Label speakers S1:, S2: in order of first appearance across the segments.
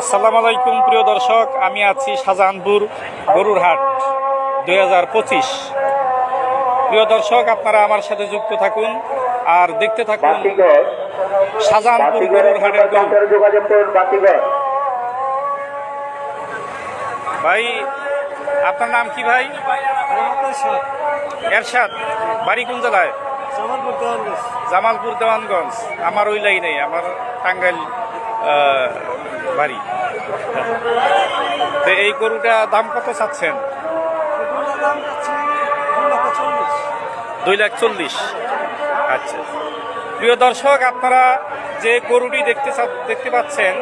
S1: আসসালামু আলাইকুম প্রিয় দর্শক। আমি আছি শাহজাহানপুর গরুর হাট দুই হাজার পঁচিশ। প্রিয় দর্শক আপনারা আমার সাথে যুক্ত থাকুন আর দেখতে থাকুন শাহজাহানপুর গরুর হাটের ভাই আপনার নাম কি ভাই? এরশাদ। বাড়ি কোন জেলায়? জামালপুর দেওয়ানগঞ্জ। আমার ওই লাইনে আমার টাঙ্গাইল আহ, বাড়ি। তো এই গরুটা দাম কত চাচ্ছেন? দুই লাখ চল্লিশ। আচ্ছা। প্রিয় দর্শক, আপনারা যে গরুটি দেখতে দেখতে পাচ্ছেন,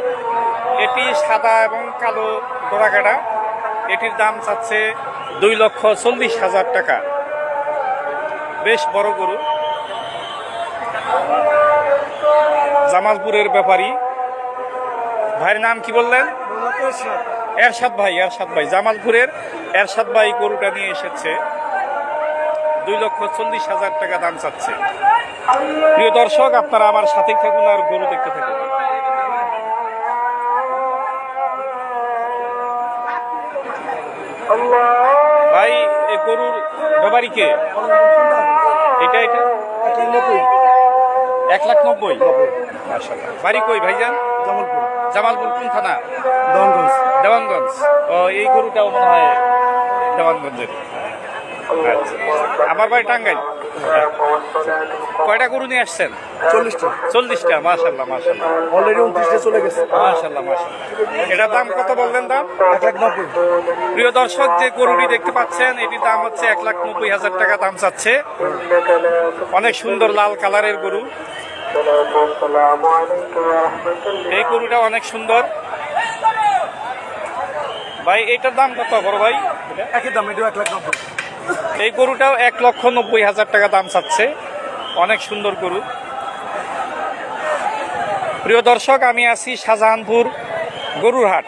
S1: এটি সাদা এবং কালো ডোরাকাটা। এটির দাম চাচ্ছে দুই লক্ষ চল্লিশ হাজার টাকা। বেশ বড় গরু। জামালপুরের ব্যাপারী। ভাইয়ের নাম কি বললেন? এরশাদ ভাই এরশাদ ভাই। জামালপুরের এরশাদ ভাই গরুটা নিয়ে এসেছে। দুই লক্ষ চল্লিশ হাজার টাকা দাম চাচ্ছে। প্রিয় দর্শক, আপনারা আমার সাথেই থাকুন আর গরু দেখতে থাকুন। ভাই এই গরুর ব্যাপারী কে? এটা এটা? এক লাখ নব্বই। বাড়ি কই ভাইজান? জামালপুর কোন থানা? দেওয়ানগঞ্জ। দেওয়ানগঞ্জ। ও এই গরুটাও মনে হয় দেওয়ানগঞ্জের। আমার বাড়ি টাঙ্গাইল? কয়টা গরু নিয়ে আসছেন?
S2: চল্লিশটা।
S1: চল্লিশটা মাশাল্লাহ মাশাল্লাহ
S2: অলরেডি উনত্রিশটা চলে গেছে।
S1: মাশাল্লাহ মাশাল্লাহ এটার দাম কত বললেন দাম?
S2: এক লাখ নব্বই।
S1: প্রিয় দর্শক যে গরুটি দেখতে পাচ্ছেন এটির দাম হচ্ছে এক লাখ নব্বই হাজার টাকা দাম চাচ্ছে। অনেক সুন্দর লাল কালারের গরু। এই গরুটা অনেক সুন্দর। ভাই এটার দাম কত বড় ভাই?
S2: একই দাম এটাও এক লাখ নব্বই।
S1: এই গরুটাও এক লক্ষ নব্বই হাজার টাকা দাম চাচ্ছে। অনেক সুন্দর গরু। প্রিয় দর্শক, আমি আছি শাহজাহানপুর গরুর হাট।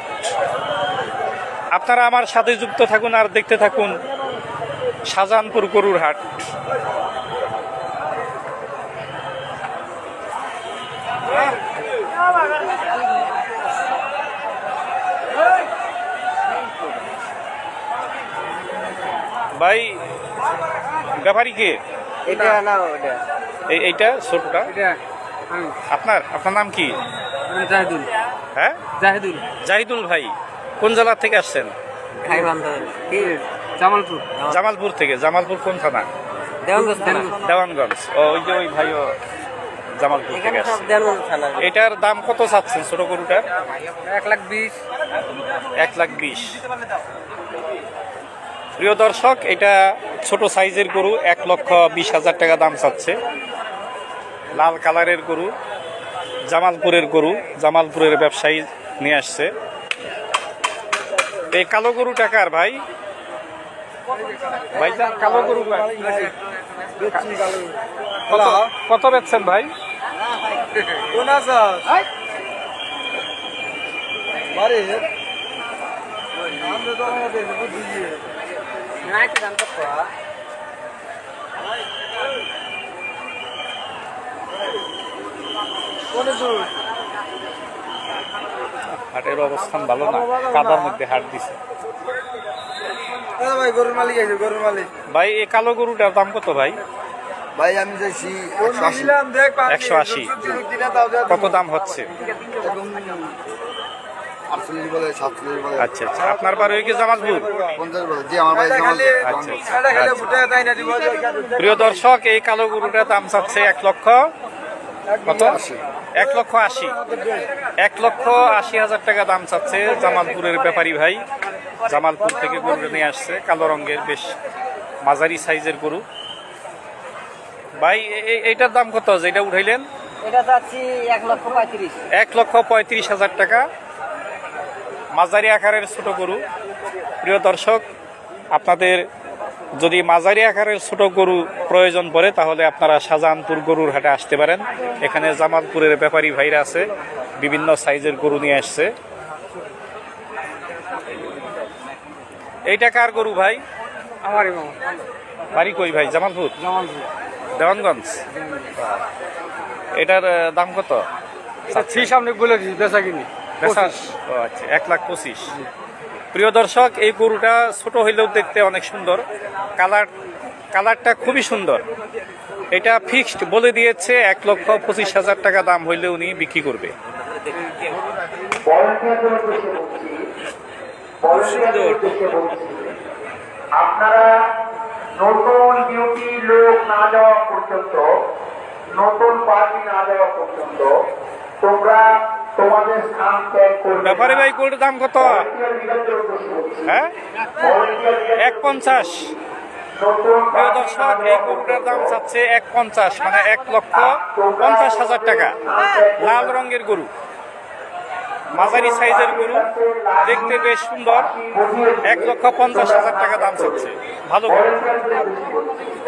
S1: আপনারা আমার সাথে যুক্ত থাকুন আর দেখতে থাকুন শাহজাহানপুর গরুর হাট। ভাই ব্যাপারী কে?
S3: এটা না ওটা।
S1: এই- এইটা ছোটটা?
S3: এটা
S1: আপনার আপনার নাম কি?
S3: জাহিদুল।
S1: হ্যাঁ?
S3: জাহিদুল।
S1: জাহিদুল ভাই কোন জেলা থেকে আসছেন?
S3: জামালপুর।
S1: জামালপুর থেকে। জামালপুর কোন থানা?
S3: দেওয়ানগঞ্জ
S1: ও ওই যে ওই ভাইও জামালপুর থেকে এটার দাম কত চাচ্ছেন ছোট গরুটার?
S3: এক লাখ বিশ।
S1: এক লাখ বিশ। প্রিয় দর্শক এটা ছোট সাইজের গরু এক লক্ষ বিশ হাজার টাকা দাম চাচ্ছে। লাল কালারের গরু জামালপুরের গরু জামালপুরের ব্যবসায়ী নিয়ে আসছে। এই কালো গরু টাকার ভাই? ভাই কালো গরু কত বেচছেন ভাই?
S2: আমরা তো আমাদের
S1: হাটের অবস্থান ভালো না। কাদার মধ্যে হাট দিছে।
S2: দাদা ভাই গরুর মালিক আছে গরুর মালিক।
S1: ভাই এই কালো গরুটার দাম কত ভাই?
S4: ভাই আমি চাইছি একশো আশি।
S1: কত দাম হচ্ছে
S4: আটচল্লিশ বলে সাতচল্লিশ বলে
S1: আচ্ছা আচ্ছা। আপনার বাড়ি ওই কি জামালপুর? আচ্ছা, আচ্ছা, আচ্ছা। প্রিয় দর্শক এই কালো গরুটার দাম চাচ্ছে এক লক্ষ। কত? এক লক্ষ আশি। এক লক্ষ আশি হাজার টাকা দাম চাচ্ছে জামালপুরের ব্যাপারী ভাই। জামালপুর থেকে গরু নিয়ে আসছে। কালো রঙের বেশ মাঝারি সাইজের গরু। ভাই এইটার দাম কত? যেটা উঠাইলেন?
S3: এটা চাচ্ছি এক লক্ষ পঁয়ত্রিশ।
S1: এক লক্ষ পঁয়ত্রিশ হাজার টাকা। মাঝারি আকারের ছোট গরু। প্রিয় দর্শক আপনাদের যদি মাঝারি আকারের ছোট গরু প্রয়োজন পড়ে তাহলে আপনারা শাহজাহানপুর গরুর হাটে আসতে পারেন। এখানে জামালপুরের ব্যাপারী ভাইরা আছে বিভিন্ন সাইজের গরু নিয়ে আসছে। এইটা কার গরু ভাই? বাড়ি কই ভাই? জামালপুর? দেওয়ানগঞ্জ? এটার দাম কত?
S3: সামনে বলে দিচ্ছি বেচা কিনি।
S1: আচ্ছা এক লাখ পঁচিশ। প্রিয় দর্শক এই গরুটা ছোট হইলেও দেখতে অনেক সুন্দর। কালার কালারটা খুবই সুন্দর। এটা ফিক্সড বলে দিয়েছে এক লক্ষ পঁচিশ হাজার টাকা দাম হইলে উনি বিক্রি করবে।
S5: আপনারা নতুন ডিউটি লোক না যাওয়া পর্যন্ত নতুন পার্টি না যাওয়া পর্যন্ত তোমরা
S1: ব্যাপারে ভাই গরুর দাম কত? হ্যাঁ? এক পঞ্চাশ। প্রিয় দর্শক এই গরুটার দাম চাচ্ছে এক পঞ্চাশ মানে এক লক্ষ পঞ্চাশ হাজার টাকা। লাল রঙের গরু। মাঝারি সাইজের গরু। দেখতে বেশ সুন্দর। এক লক্ষ পঞ্চাশ হাজার টাকা দাম চাচ্ছে। ভালো গরু।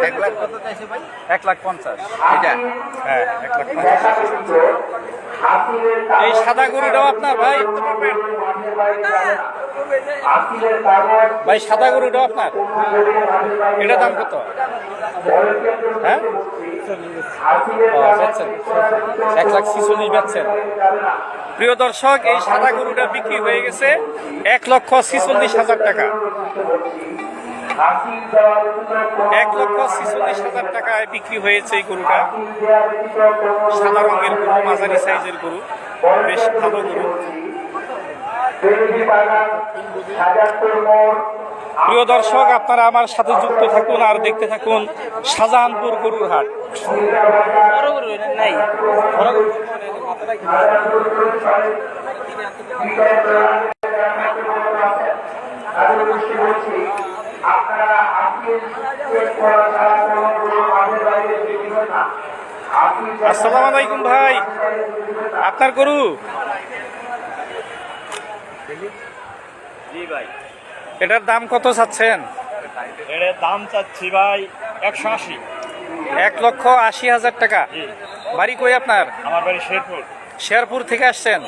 S1: এক লাখ কত চাইছে ভাই এক লাখ পঞ্চাশ। এটা? হ্যাঁ এক লাখ পঞ্চাশ। এই সাদা গরুটাও আপনার ভাই? ভাই সাদা গরুটাও আপনার? এটা দাম কত? হ্যাঁ। এক লাখ ছিচল্লিশ বেচছেন। প্রিয় দর্শক এই সাদা গরুটা বিক্রি হয়ে গেছে এক লক্ষ ছিচল্লিশ হাজার টাকা। এক লক্ষ ছিচল্লিশ হাজার টাকায় বিক্রি হয়েছে এই গরুটা সাদা রঙের গরু মাঝারি সাইজের গরু বেশ ভালো গরু প্রিয় দর্শক আপনারা আমার সাথে যুক্ত থাকুন আর দেখতে থাকুন শাহজাহানপুর গরুর হাট আসসালামু আলাইকুম ভাই। আপনার গরু? এটার দাম কত চাচ্ছেন?
S6: এর দাম চাচ্ছি ভাই একশো আশি।
S1: এক লক্ষ আশি হাজার টাকা। বাড়ি কই আপনার?
S6: আমার বাড়ি শেরপুর।
S1: শেরপুর থেকে আসছেন?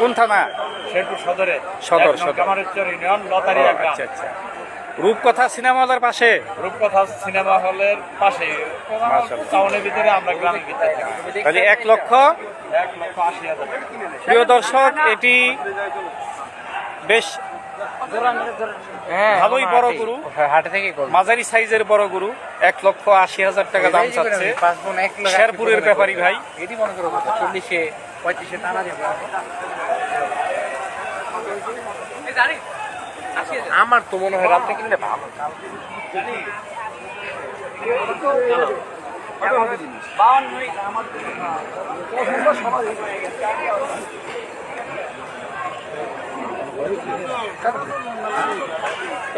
S1: কোন থানা?
S6: শেরপুর সদরে।
S1: সদর, সদর। আচ্ছা আচ্ছা। রূপকথা সিনেমা হলের পাশে?
S6: রূপকথা সিনেমা হলের পাশে। টাউনের ভিতরে আমরা গ্রামের ভিতরে
S1: তাহলে এক লক্ষ?
S6: এক লক্ষ আশি হাজার
S1: প্রিয় দর্শক এটি বেশ
S3: হ্যাঁ
S1: ভালোই বড় গরু।
S3: হাটে থেকে
S1: মাঝারি সাইজের বড় গরু। এক লক্ষ আশি হাজার টাকা দাম চাচ্ছে। শেরপুরের ব্যাপারী ভাই।
S3: এটি মনে করো চল্লিশে পঁয়ত্রিশে টানা যাবে আমার তো মনে হয় রাত্রে কিনলে ভালো।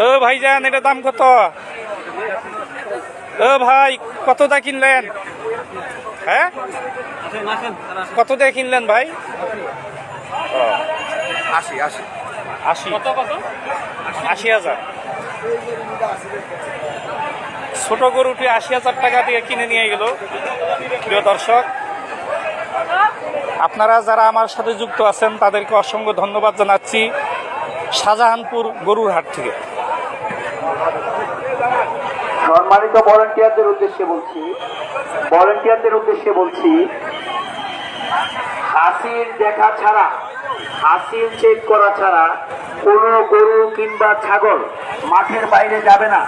S1: ও ভাইজান এটা দাম কত? ও ভাই কত দা কিনলেন? হ্যাঁ? কত দিয়ে কিনলেন ভাই? ও,
S4: আশি। আশি।
S1: আশি হাজার। ছোট গরুটি আশি হাজার টাকা দিয়ে কিনে নিয়ে গেল। প্রিয় দর্শক, আপনারা যারা আমার সাথে যুক্ত আছেন, তাদেরকে অসংখ্য ধন্যবাদ জানাচ্ছি শাহজাহানপুর গরুর হাট থেকে।
S5: সম্মানিত ভলেন্টিয়ারদের উদ্দেশ্যে বলছি ভলেন্টিয়ারদের উদ্দেশ্যে বলছি, হাসির দেখা ছাড়া, হাসির চেক করা ছাড়া কোনো গরু কিংবা ছাগল মাঠের বাইরে যাবে না।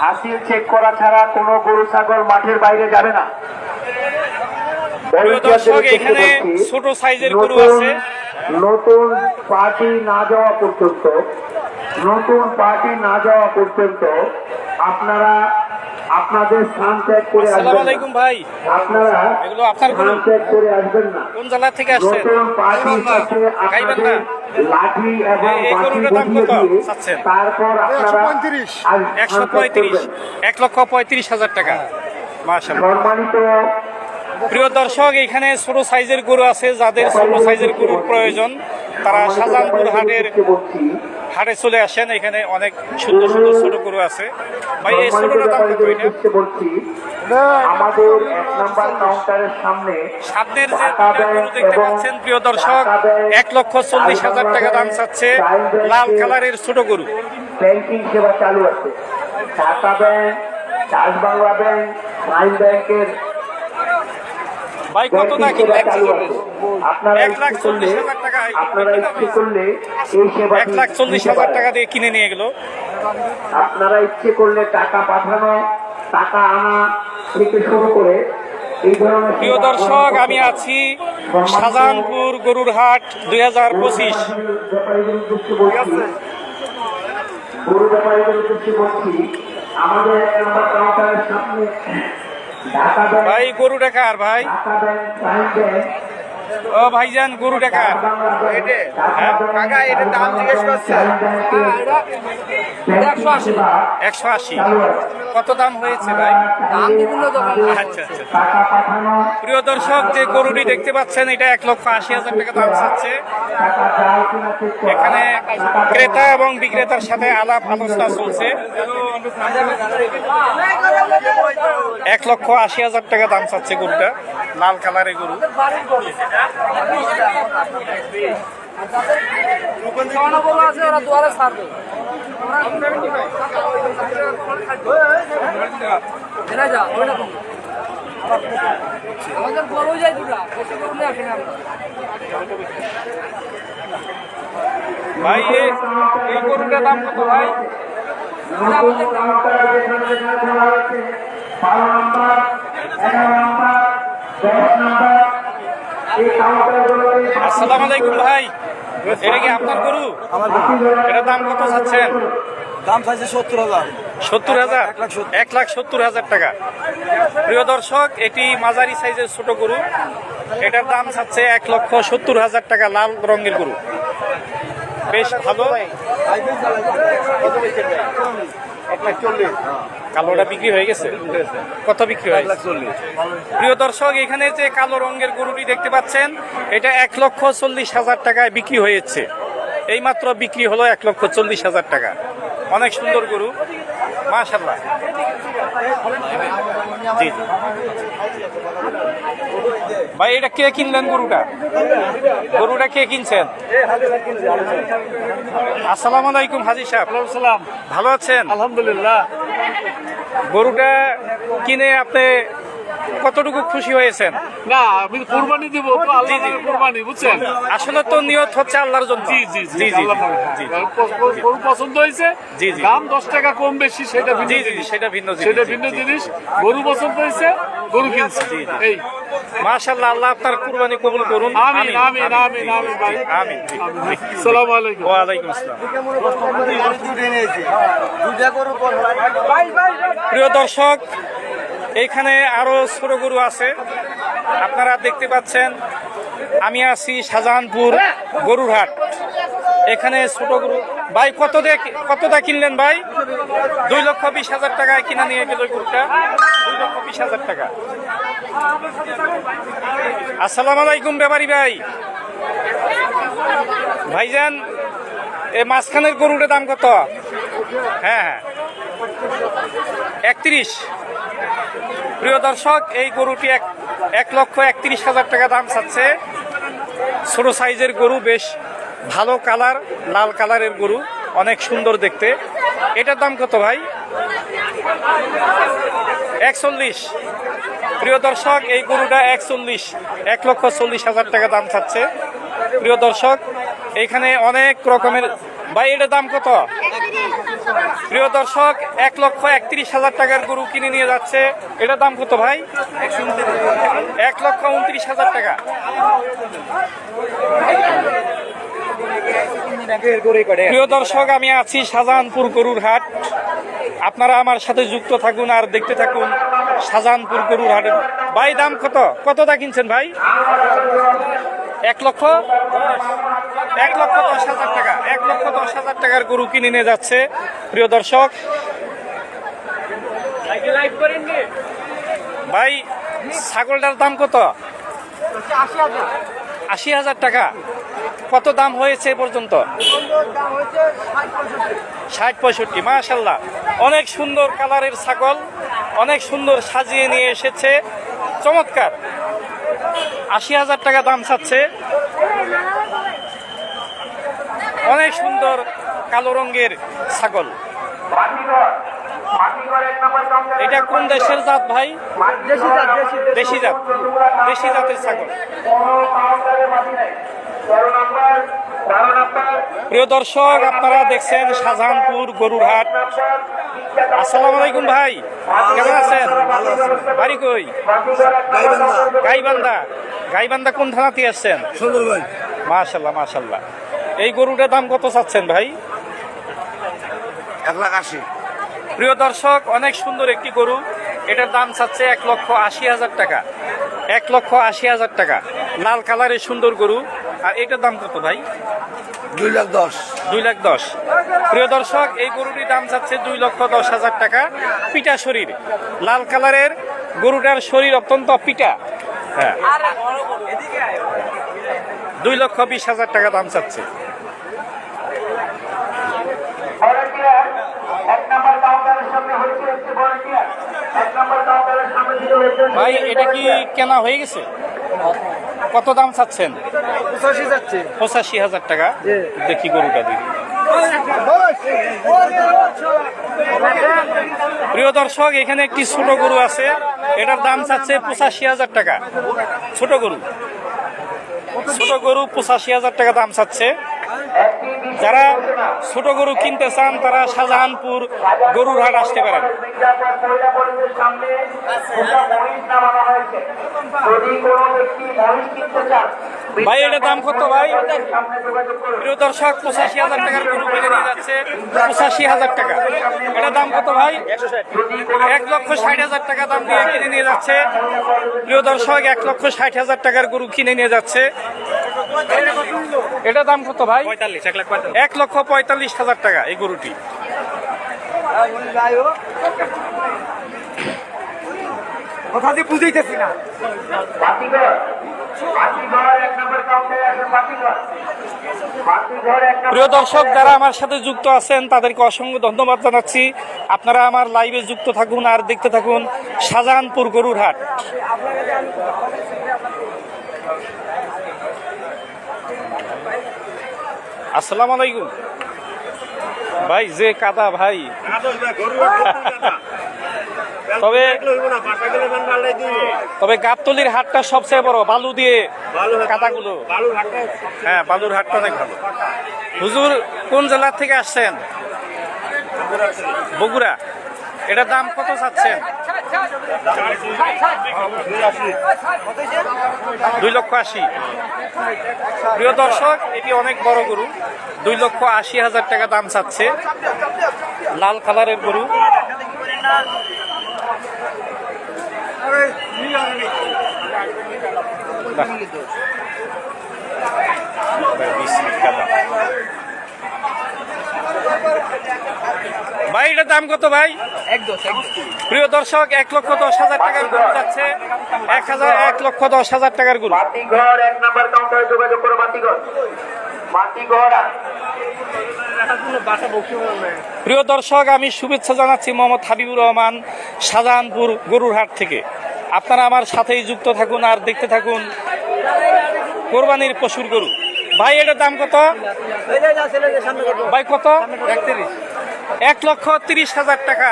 S5: হাসিল চেক করা ছাড়া কোনো গরু ছাগল মাঠের বাইরে যাবে না।
S1: দর্শক এখানে ছোট সাইজের গরু আছে।
S5: নতুন পার্টি না যাওয়া পর্যন্ত নতুন পার্টি না যাওয়া পর্যন্ত আপনারা আপনাদের স্থান ত্যাগ করে
S1: আসসালামু আলাইকুম ভাই।
S5: আপনারা
S1: এগুলো আপনার
S5: স্থান ত্যাগ করে আসবেন না।
S1: কোন জেলা থেকে আসছেন?
S5: পার্টির আপনাদের লাঠি এবং বাটি দিয়ে তারপর আপনারা আজ
S1: একশো
S5: স্থান ত্যাগ
S1: পঁয়ত্রিশ।
S5: করবেন।
S1: এক লক্ষ পঁয়ত্রিশ হাজার টাকা। মাশাআল্লাহ।
S5: সম্মানিত
S1: প্রিয় দর্শক এখানে ছোট সাইজের গরু আছে। যাদের ছোট সাইজের গরুর প্রয়োজন তারা শাহজাহানপুর হাটের হাটে চলে আসেন এখানে অনেক সুন্দর সুন্দর ছোট গরু আছে। ভাই এই ছোটটার দাম কত এটা?
S5: বলছি আমাদের এক নাম্বার কাউন্টারের সামনে
S1: সামনের যে গরু দেখতে পাচ্ছেন প্রিয় দর্শক এক লক্ষ চল্লিশ হাজার টাকা দাম চাচ্ছে লাল কালারের ছোট গরু।
S5: ব্যাংকিং সেবা চালু আছে। ঢাকা ব্যাংক চাষ বাংলা ব্যাংক ব্যাংকের
S1: ভাই, কত
S5: আছে। আপনারা
S1: এক লাখ
S5: ইচ্ছে করলে
S1: চল্লিশ হাজার টাকা।
S5: আপনারা ইচ্ছে করলে এই সেবা
S1: এক লাখ চল্লিশ হাজার টাকা দিয়ে কিনে নিয়ে গেল
S5: আপনারা ইচ্ছে করলে টাকা পাঠানো টাকা আনা থেকে শুরু করে
S1: প্রিয় দর্শক আমি আছি শাহজাহানপুর গরুর হাট দুই হাজার পঁচিশ।
S5: গরু ব্যাপারীদের আমাদের কাউন্টারের সামনে
S1: ভাই গরু ডাকার ভাই? ও ভাইজান গরু টাকার হ্যাঁ?
S2: কাকা এটার দাম জিজ্ঞেস করছে।
S1: একশো আশি। কত দাম হয়েছে ভাই? আচ্ছা আচ্ছা প্রিয় দর্শক যে গরুটি দেখতে পাচ্ছেন এটা এক লক্ষ আশি হাজার টাকা দাম চাচ্ছে।
S5: টাকা।
S1: এখানে ক্রেতা এবং বিক্রেতার সাথে আলাপ আলোচনা চলছে। এক লক্ষ আশি হাজার টাকা দাম চাচ্ছে গরুটা লাল কালারের গরু।
S7: আমাদের বড় যায় দুটা বেশি করে নিয়ে আসেন
S1: ভাই? এই গরুটার দাম কত ভাই
S5: দশ
S1: আসসালামু আলাইকুম ভাই। এটা কি আপনার গরু? এটার দাম কত চাচ্ছেন
S2: দাম চাইছে সত্তর হাজার।
S1: সত্তর হাজার? এক লাখ সত্তর। হাজার টাকা। প্রিয় দর্শক এটি মাঝারি সাইজের ছোট গরু। এটার দাম চাচ্ছে এক লক্ষ সত্তর হাজার টাকা লাল রঙের গরু। বেশ ভালো। কালোটা বিক্রি হয়ে গেছে? কত বিক্রি হয়েছে? প্রিয় দর্শক এখানে যে কালো রঙের গরুটি দেখতে পাচ্ছেন এটা এক লক্ষ চল্লিশ হাজার টাকায় বিক্রি হয়েছে। এইমাত্র বিক্রি হলো এক লক্ষ চল্লিশ হাজার টাকা। অনেক সুন্দর গরু। মাশাল্লাহ জি জি। ভাই এটা কে কিনলেন গরুটা? গরুটা কে কিনছেন? আসসালামু আলাইকুম হাজি সাহেব। ভালো আছেন?
S6: আলহামদুলিল্লাহ।
S1: গরুটা কিনে আপনি কতটুকু খুশি হয়েছেন?
S6: না আমি কোরবানি দিব কোরবানি বুঝছেন?
S1: আসলে তো নিয়ত হচ্ছে আল্লাহর জন্য।
S6: জি জি জি
S1: জি
S6: গরু পছন্দ হয়েছে?
S1: জি, জি।
S6: দাম দশ টাকা কম বেশি সেটা ভিন্ন
S1: জি জি সেটা ভিন্ন জিনিস।
S6: সেটা ভিন্ন জিনিস। গরু পছন্দ হয়েছে গরু কিনছে।
S1: জি, জি।
S6: এই।
S1: মাশাআল্লাহ আল্লাহ আপনার কুরবানি কবুল করুন।
S6: আমিন আমিন আমিন আমিন ভাই।
S1: আমিন জি, জি।
S6: সালাম আলাইকুম।
S1: আসসালাম। প্রিয় দর্শক এইখানে আরও ছোট গরু আছে। আপনারা দেখতে পাচ্ছেন, আমি আছি শাহজাহানপুর গরুরহাট। এখানে ছোট গরু ভাই, কত দিয়ে কতটা কিনলেন ভাই? দুই লক্ষ বিশ হাজার টাকায় কিনে নিয়ে গেল গরুটা। দুই লক্ষ বিশ হাজার টাকা। আসসালাম আলাইকুম ব্যাপারী ভাই। ভাইজান, এ মাঝখানের গরুটার দাম কত? হ্যাঁ হ্যাঁ। একত্রিশ। প্রিয় দর্শক, এই গরুটি এক এক লক্ষ একত্রিশ হাজার টাকা দাম চাচ্ছে। ছোট সাইজের গরু, বেশ ভালো কালার, লাল কালারের গরু, অনেক সুন্দর দেখতে। এটার দাম কত ভাই? একচল্লিশ। প্রিয় দর্শক, এই গরুটা একচল্লিশ, এক লক্ষ চল্লিশ হাজার টাকা দাম চাচ্ছে। প্রিয় দর্শক এইখানে অনেক রকমের ভাই, এটার দাম কত? প্রিয় দর্শক, এক লক্ষ একত্রিশ হাজার টাকার গরু কিনে নিয়ে যাচ্ছে। এটার দাম কত ভাই? এক লক্ষ উনত্রিশ হাজার টাকা। প্রিয় দর্শক, আমি আছি শাহজাহানপুর গরুর হাট। আপনারা আমার সাথে যুক্ত থাকুন আর দেখতে থাকুন শাহজাহানপুর গরুর হাট ভাই, দাম কত? কতটা কিনছেন ভাই? এক লক্ষ এক লক্ষ দশ হাজার টাকা, এক লক্ষ দশ হাজার টাকার গরু কিনে নিয়ে যাচ্ছে, প্রিয় দর্শক। ভাই, ছাগলটার দাম কত? আশি হাজার টাকা। কত দাম হয়েছে পর্যন্ত? ষাট পঁয়ষট্টি, মাশাল্লাহ। অনেক সুন্দর কালারের ছাগল, অনেক সুন্দর সাজিয়ে নিয়ে এসেছে। চমৎকার। আশি হাজার টাকা দাম চাচ্ছে। অনেক সুন্দর কালো রঙের ছাগল। এটা কোন দেশের জাত ভাই?
S5: দেশি জাত
S1: দেশি জাত। দেশি জাতের ছাগল
S5: কোনো কাউন্টারে বাতি নাই তেরো নম্বর বারো নম্বর
S1: প্রিয় দর্শক আপনারা দেখছেন শাহজাহানপুর গরুরহাট। আসসালামু আলাইকুম ভাই কেমন আছেন? বাড়ি কই? গাইবান্ধা। গাইবান্ধা কোন থানাতে আসছেন? মাশাল্লাহ মাশাল্লাহ। এই গরুটার দাম কত চাচ্ছেন ভাই?
S2: এক লাখ আশি।
S1: প্রিয় দর্শক অনেক সুন্দর একটি গরু। এটার দাম চাচ্ছে এক লক্ষ আশি হাজার টাকা। এক লক্ষ আশি হাজার টাকা। লাল কালারের সুন্দর গরু। আর এটার দাম কত ভাই?
S2: দুই লাখ দশ।
S1: দুই লাখ দশ। প্রিয় দর্শক, এই গরুটির দাম চাচ্ছে দুই লক্ষ দশ হাজার টাকা। পিটা শরীর, লাল কালারের গরুটার শরীর অত্যন্ত পিটা হ্যাঁ। দুই লক্ষ বিশ হাজার টাকা দাম চাচ্ছে ভাই, এটা কি কেনা হয়ে গেছে? কত দাম চাচ্ছেন?
S2: পঁচাশি যাচ্ছে।
S1: পঁচাশি হাজার টাকা। দেখি গরুটা দিই। প্রিয় দর্শক এখানে একটি ছোট গরু আছে। এটার দাম চাচ্ছে পঁচাশি হাজার টাকা। ছোট গরু। ছোট গরু পঁচাশি হাজার টাকা দাম চাচ্ছে। যারা। ছোট গরু কিনতে চান তারা শাহজাহানপুর গরুর হাট আসতে পারেন। ভাই, এটার দাম কত ভাই? প্রিয় দর্শক পঁচাশি হাজার টাকার গরু কিনে নিয়ে যাচ্ছে। পঁচাশি হাজার টাকা। এটার দাম কত ভাই? এক লক্ষ ষাট হাজার টাকা দাম দিয়ে কিনে নিয়ে যাচ্ছে। প্রিয় দর্শক এক লক্ষ ষাট হাজার টাকার গরু কিনে নিয়ে যাচ্ছে। এটার দাম কত ভাই? পঁয়তাল্লিশ এক লাখ এক লক্ষ পঁয়তাল্লিশ হাজার টাকা এই গরুটি।
S2: কথা দিয়ে বুঝাইতেছি না।
S1: প্রিয় দর্শক যারা আমার সাথে যুক্ত আছেন তাদেরকে অসংখ্য ধন্যবাদ জানাচ্ছি। আপনারা আমার লাইভে যুক্ত থাকুন আর দেখতে থাকুন শাহজাহানপুর গরুর হাট। আসসালামু আলাইকুম। ভাই, যে কাদা, ভাই। তবে তবে গাবতলির হাটটা সবচেয়ে বড়, বালু দিয়ে কাদাগুলো। হ্যাঁ বালুর হাটটা অনেক ভালো। হুজুর, কোন জেলা থেকে আসছেন? বগুড়া। এটার দাম কত চাচ্ছেন? দুই লক্ষ আশি। প্রিয় দর্শক এটি অনেক বড় গরু। দুই লক্ষ আশি হাজার টাকা দাম চাচ্ছে। লাল কালারের গরু। ভাই এটার দাম কত ভাই? প্রিয় দর্শক এক লক্ষ দশ হাজার টাকার গরু যাচ্ছে। এক হাজার এক লক্ষ দশ হাজার টাকার গরু।
S5: বাতিঘর এক নম্বর কাউন্টারে যোগাযোগ করো বাতিঘর বাতিঘর
S1: প্রিয় দর্শক আমি শুভেচ্ছা জানাচ্ছি মোহাম্মদ হাবিবুর রহমান শাহজাহানপুর গরুর হাট থেকে। আপনারা আমার সাথেই যুক্ত থাকুন আর দেখতে থাকুন কোরবানির পশুর গরু। ভাই এটার দাম কত? ভাই কত? এক লক্ষ তিরিশ হাজার টাকা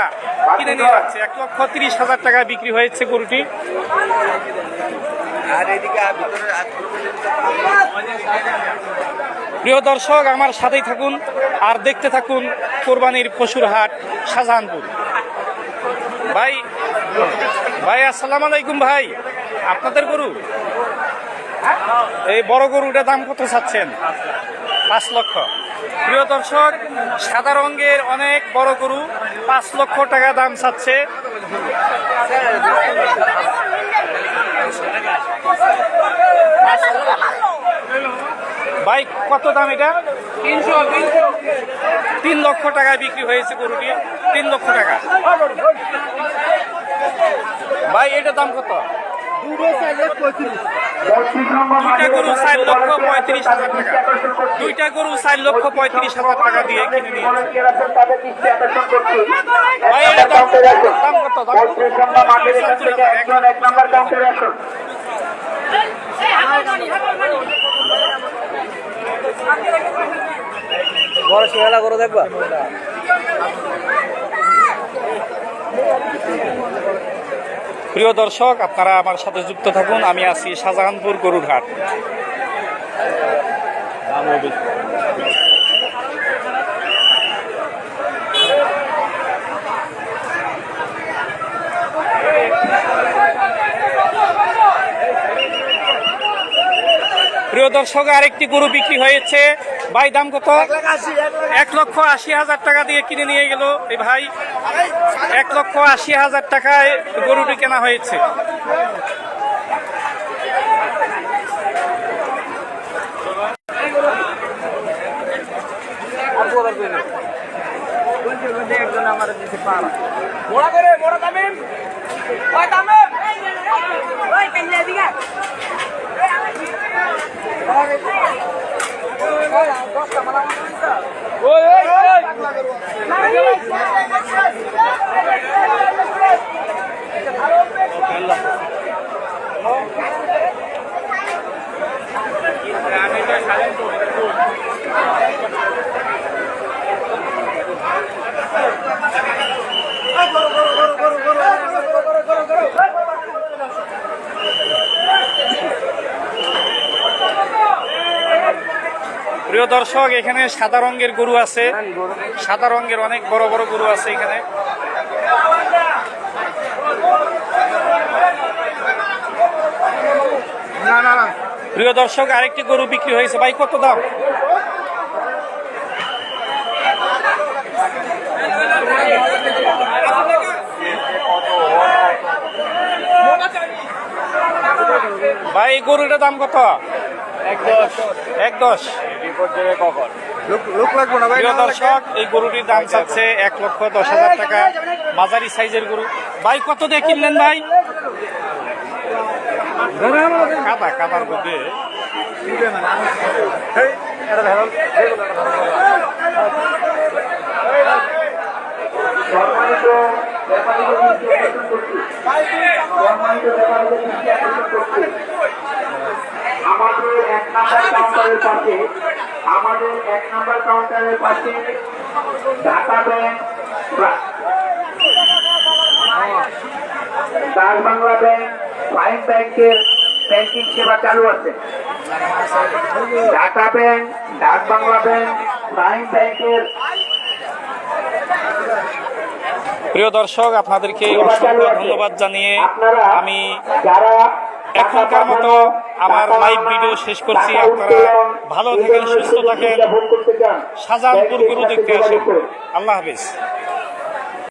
S1: কিনে নিয়ে যাচ্ছে। এক লক্ষ তিরিশ হাজার টাকা বিক্রি হয়েছে গরুটি। প্রিয় দর্শক আমার সাথেই থাকুন আর দেখতে থাকুন কোরবানির পশুর হাট শাহজাহানপুর। ভাই ভাই আসসালামু আলাইকুম ভাই। আপনাদের গরু? এই বড় গরুটার দাম কত চাচ্ছেন? পাঁচ লক্ষ। প্রিয় দর্শক, সাদা রঙের অনেক বড় গরু পাঁচ লক্ষ টাকা দাম চাচ্ছে। ভাই কত দাম এটা? তিনশো তিন লক্ষ টাকায় বিক্রি হয়েছে গরুটি। তিন লক্ষ টাকা। ভাই, এটার দাম কত? দুইটা গরু চার লক্ষ পঁয়ত্রিশ হাজার টাকা। দুইটা গরু চার লক্ষ পঁয়ত্রিশ হাজার টাকা দিয়ে কিনে
S2: বড় শেয়ালা করে দেখবা?
S1: প্রিয় দর্শক, আপনারা আমার সাথে যুক্ত থাকুন। আমি আছি শাহজাহানপুর গরুর হাট প্রিয় দর্শক, আরেকটি গরু বিক্রি হয়েছে। ভাই দাম কত এক লক্ষ আশি হাজার টাকা দিয়ে কিনে নিয়ে গেল এই ভাই এক লক্ষ আশি হাজার টাকায় গরুটি কেনা হয়েছে
S7: মোড়া করে মোড়া ওই ওই দিগা ওই ওই ওই
S1: প্রিয় দর্শক, এখানে সাদা রঙের গরু আছে। সাদা রঙের অনেক বড় বড় গরু আছে এখানে। প্রিয় দর্শক, আরেকটি গরু বিক্রি হয়েছে। ভাই, কত দাম? ভাই গরুটার দাম কত? এক দশ। এক দশ।
S2: লোক লোক লাগবো না ভাই
S1: দর্শক এই গরুটির দাম চাচ্ছে এক লক্ষ দশ হাজার টাকা। মাঝারি সাইজের গরু। ভাই কত দিয়ে কিনলেন ভাই? কাদা কাদার মধ্যে।
S5: আমাদের এক নাম্বার কাউন্টারের পাশে আমাদের এক নাম্বার কাউন্টারের পাশে Dhaka bank Dutch Bangla bank prime ব্যাংকের ব্যাংকিং সেবা চালু আছে। Dhaka bank Dutch Bangla bank prime ব্যাংকের
S1: প্রিয় দর্শক আপনাদেরকে অসংখ্য ধন্যবাদ জানিয়ে আমি
S5: যারা
S1: এখনকার মতো আমার লাইভ ভিডিও শেষ করছি। আপনারা ভালো থাকেন সুস্থ থাকেন। শাহজাহানপুর গরু দেখতে আসেন। আল্লাহ হাফিজ।